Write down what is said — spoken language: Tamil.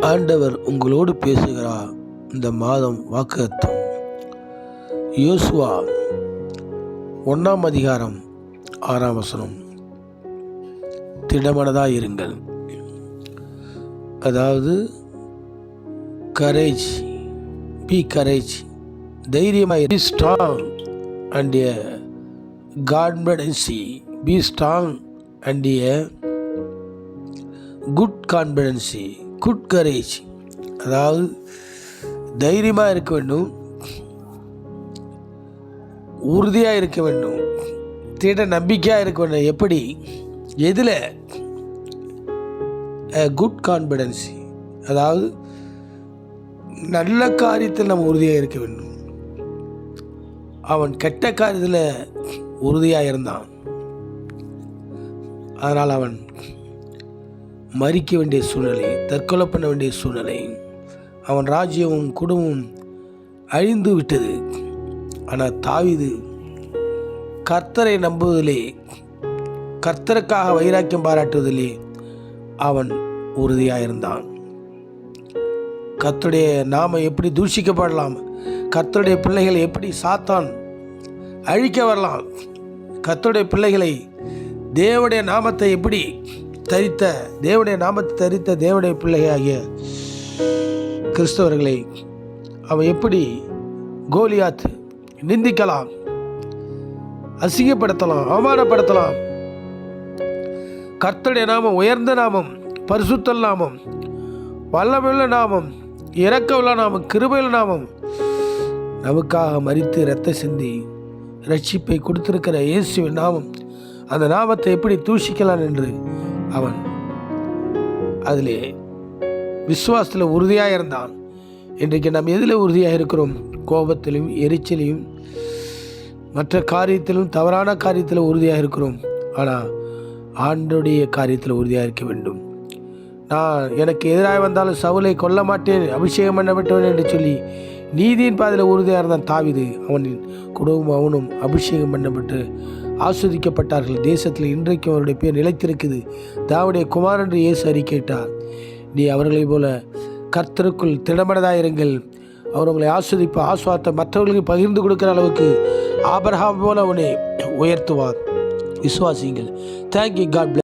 ஆண்டவர் உங்களோடு பேசுகிறார் இந்த மாதம் வாக்குத்தம். யோசுவா ஒன்றாம் அதிகாரம் ஆறாம் வசனம். திடமனதாக இருங்கள். அதாவது கரேஜ் பி கரேஜ் தைரியமாக be strong and a confidence be strong and a good confidence good courage அதாவது தைரியமாக இருக்க வேண்டும். உறுதியாக இருக்க வேண்டும். திட நம்பிக்கையாக இருக்க வேண்டும். எப்படி? எதில்? குட் கான்பிடன்சி அதாவது நல்ல காரியத்தில் நம்ம உறுதியாக இருக்க வேண்டும். அவன் கெட்ட காரியத்தில் உறுதியாக இருந்தான். அதனால் அவன் மறிக்க வேண்டிய சூழ்நிலை தற்கொலை பண்ண வேண்டிய சூழ்நிலை. அவன் ராஜ்யமும் குடும்பமும் அழிந்து விட்டது. ஆனால் தாவிது கர்த்தரை நம்புவதிலே கர்த்தருக்காக வைராக்கியம் பாராட்டுவதிலே அவன் உறுதியாக இருந்தான் கர்த்தருடைய நாம எப்படி தூஷிக்கப்படலாம்? கர்த்தருடைய பிள்ளைகளை எப்படி சாத்தான் அழிக்க வரலாம்? கர்த்தருடைய பிள்ளைகளை தேவடைய நாமத்தை எப்படி தரித்த தேவனுடைய நாமத்தை தரித்த தேவனுடைய பிள்ளையாகிய கிறிஸ்தவர்களை அவன் எப்படி கோலியாத் நிந்திக்கலாம் அசிங்கப்படுத்தலாம் அவமானப்படுத்தலாம்? கர்த்தடைய நாமம் உயர்ந்த நாமம் பரிசுத்தல் நாமம் வல்லமையுள்ள நாமம் இரக்கமுள்ள நாமம் கிருபையுள்ள நாமம் நமக்காக மறித்து இரத்த சிந்தி ரட்சிப்பை கொடுத்திருக்கிற இயேசுவின் நாமம் அந்த நாமத்தை எப்படி தூஷிக்கலாம் என்று அவன் அதிலே விசுவாசத்தில் உறுதியாக இருந்தான் இன்றைக்கு நாம் எதில் உறுதியாக இருக்கிறோம் கோபத்திலும் எரிச்சலையும் மற்ற காரியத்திலும் தவறான காரியத்தில் உறுதியாக இருக்கிறோம் ஆனால் ஆண்டுடைய காரியத்தில் உறுதியாக இருக்க வேண்டும். நான் எனக்கு எதிராக வந்தாலும் சவுலை கொல்ல மாட்டேன் அபிஷேகம் பண்ணப்பட்டவன் என்று சொல்லி நீதியின் பாதையில் உறுதியாக இருந்தான் தாவிது. அவனின் குடும்பம் அவனும் அபிஷேகம் பண்ணப்பட்டு ஆஸ்வதிக்கப்பட்டார்கள். தேசத்தில் இன்றைக்கும் அவருடைய பேர் நிலைத்திருக்குது. தாவுடைய குமார் என்று இயேசு அறிக்கையிட்டார். நீ அவர்களைப் போல கர்த்தருக்குள் திடமனதாயிருங்கள் அவர்களை அவர் உங்களை மற்றவர்களுக்கு பகிர்ந்து கொடுக்குற அளவுக்கு ஆபரகாம் போல அவனை உயர்த்துவார். விசுவாசிங்கள் தேங்க்யூ காட்